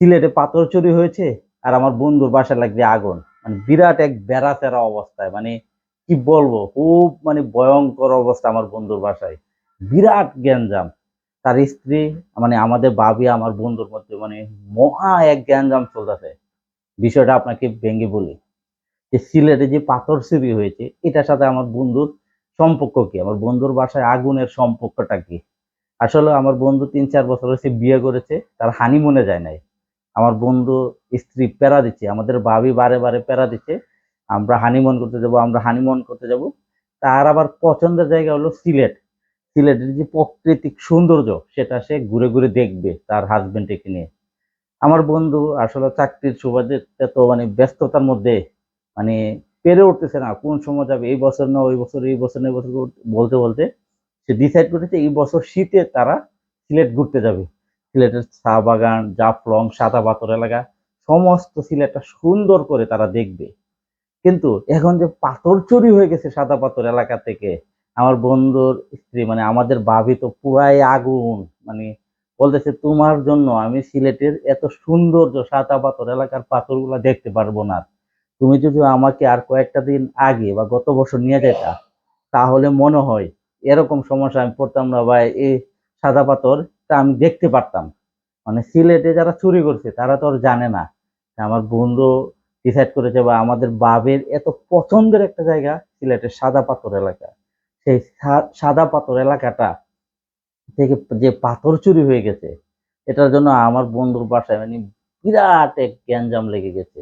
সিলেটে পাথর চুরি হয়েছে আর আমার বন্ধুর বাসায় লাগবে আগুন। মানে বিরাট এক বেড়া তেরা অবস্থায়। মানে কি বলব, খুব মানে ভয়ঙ্কর অবস্থা আমার বন্ধুর বাসায়। বিরাট গ্যাঞ্জাম। তার স্ত্রী মানে আমাদের ভাবি, আমার বন্ধুর মধ্যে মানে মহা এক গ্যাঞ্জাম চলতেছে। বিষয়টা আপনাকে ভেঙে বলি। যে সিলেটে যে পাথর চুরি হয়েছে, এটার সাথে আমার বন্ধুর সম্পর্ক কি? আমার বন্ধুর বাসায় আগুনের সম্পর্কটা কি? আসলে আমার বন্ধু তিন চার বছর হয়েছে বিয়ে করেছে, তার হানিমুনে যায় নাই। আমার বন্ধু স্ত্রী প্যারা দিচ্ছে, আমাদের ভাবি বারে বারে প্যারা দিচ্ছে, আমরা হানিমন করতে যাব, আমরা হানিমন করতে যাব। তার আবার পছন্দের জায়গা হলো সিলেট। সিলেটের যে প্রাকৃতিক সৌন্দর্য, সেটা সে ঘুরে ঘুরে দেখবে তার হাজবেন্ডকে নিয়ে। আমার বন্ধু আসলে চাকরির সুবাদে এত মানে ব্যস্ততার মধ্যে মানে পেরে উঠতেছে না, কোন সময় যাবে, এই বছর না, ওই বছর, এই বছর না, এই বছর বলতে বলতে সে ডিসাইড করেছে, এই বছর শীতে তারা সিলেট ঘুরতে যাবে। সিলেটের চা বাগান, জাফলং, সাদা পাথর এলাকা, সমস্ত সিলেটটা সুন্দর করে তারা দেখবে। কিন্তু এখন যে পাথর চুরি হয়ে গেছে সাদা পাথর এলাকা থেকে, আমার বন্ধুর স্ত্রী মানে আমাদের ভাবি তো পুরাই আগুন মানে বলতেছে, তোমার জন্য আমি সিলেটের এত সৌন্দর্য সাদা পাথর এলাকার পাথরগুলা দেখতে পারব না। তুমি যদি আমাকে আর কয়েকটা দিন আগে বা গত বছর নিয়ে যেতা, তাহলে মনে হয় এরকম সমস্যা আমি পড়তাম না ভাই। এই সাদা পাথরটা আমি দেখতে পারতাম। মানে সিলেটে যারা চুরি করছে, তারা তো আর জানে না আমার বন্ধু ডিসাইড করেছে বা আমাদের বাবের এত পছন্দের একটা জায়গা সিলেটের সাদা পাথর এলাকা। সেই সাদা পাথর এলাকাটা থেকে যে পাথর চুরি হয়ে গেছে, এটার জন্য আমার বন্ধুর বাসায় মানে বিরাট এক গ্যাঞ্জাম লেগে গেছে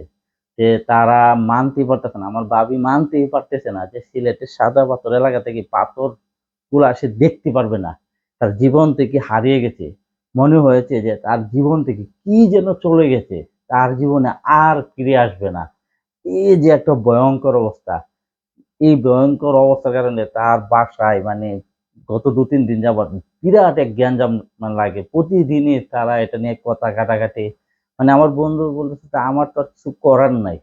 যে তারা মানতেই পারতেছে না। আমার ভাবি মানতেই পারতেছে না যে সিলেটের সাদা পাথর এলাকা থেকে পাথরগুলা সে দেখতে পারবে না। তার জীবন থেকে হারিয়ে গেছে। মনে হয়েছে যে তার জীবন থেকে কি যেন চলে গেছে, তার জীবনে আর ফিরে আসবে না। এই যে একটা ভয়ঙ্কর অবস্থা। এই ভয়ঙ্কর অবস্থার কারণে তার বাসায় মানে গত দু, তিন দিন যাবত বিরাট এক মানে লাগে। প্রতিদিনই তারা এটা নিয়ে কথা কাটাকাটি মানে আমার বন্ধু বলতেছে, "তা আমার তো কিছু করার নাই।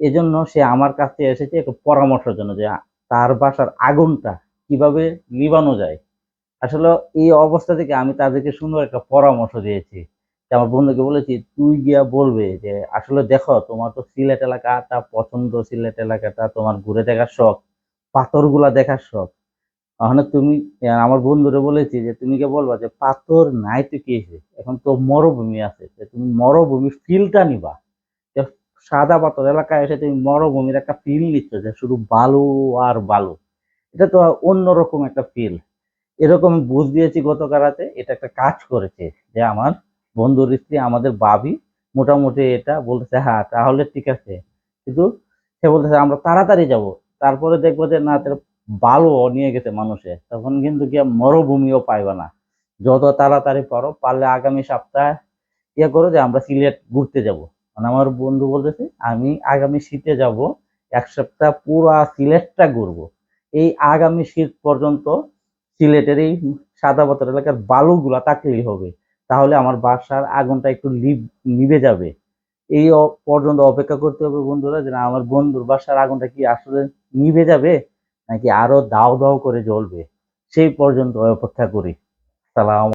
এজন্য সে আমার কাছে এসেছে একটু পরামর্শের জন্য যে তার বাসার আগুনটা কীভাবে নিবানো যায়। আসলে এই অবস্থা থেকে আমি তাদেরকে সুন্দর একটা পরামর্শ দিয়েছি। আমার বন্ধুকে বলেছি, তুই গিয়া বলবে যে, আসলে দেখো, তোমার তো সিলেট এলাকাটা পছন্দ সিলেট এলাকাটা, তোমার ঘুরে দেখার শখ, পাথরগুলা দেখার শখ। তাহলে তুমি আমার বন্ধুরে বলেছি যে, তুমি কে বলবা যে, পাথর নাই তো কি এখন তো মরুভূমি আছে তুমি মরুভূমির ফিলটা নিবা। সাদা পাথর এলাকায় এসে তুমি মরুভূমির একটা ফিল নিচ্ছ, যে শুধু বালু আর বালু। এটা তো অন্যরকম একটা ফিল এরকম বুঝ দিয়েছি গতকাল রাতে এটা একটা কাজ করেছে যে আমার বন্ধুর স্ত্রী, আমাদের বাবি মোটামুটি এটা বলতেছে হ্যাঁ তাহলে ঠিক আছে। কিন্তু সে বলতেছে, আমরা তাড়াতাড়ি যাব। তারপরে দেখব যে, না, তার বালু নিয়ে গেছে মানুষে। তখন কিন্তু গিয়ে মরুভূমিও পাইবে না। যত তাড়াতাড়ি পারো, পারলে আগামী সপ্তাহে ইয়ে করো যে, আমরা সিলেট ঘুরতে যাব। মানে আমার বন্ধু বলতেছে, আমি আগামী শীতে যাব, এক সপ্তাহ পুরা সিলেটটা ঘুরবো। এই আগামী শীত পর্যন্ত সিলেটের এই সাদা পাথর এলাকার বালুগুলা তাকলেই হবে। তাহলে আমার বাসার আগুনটা একটু লিভ- নিভে যাবে। এই পর্যন্ত অপেক্ষা করতে হবে বন্ধুরা যে আমার বন্ধুর বাসার আগুনটা কি আসলে নিভে যাবে, নাকি আরও দাও দাও করে জ্বলবে। সেই পর্যন্ত অপেক্ষা করি। সালাম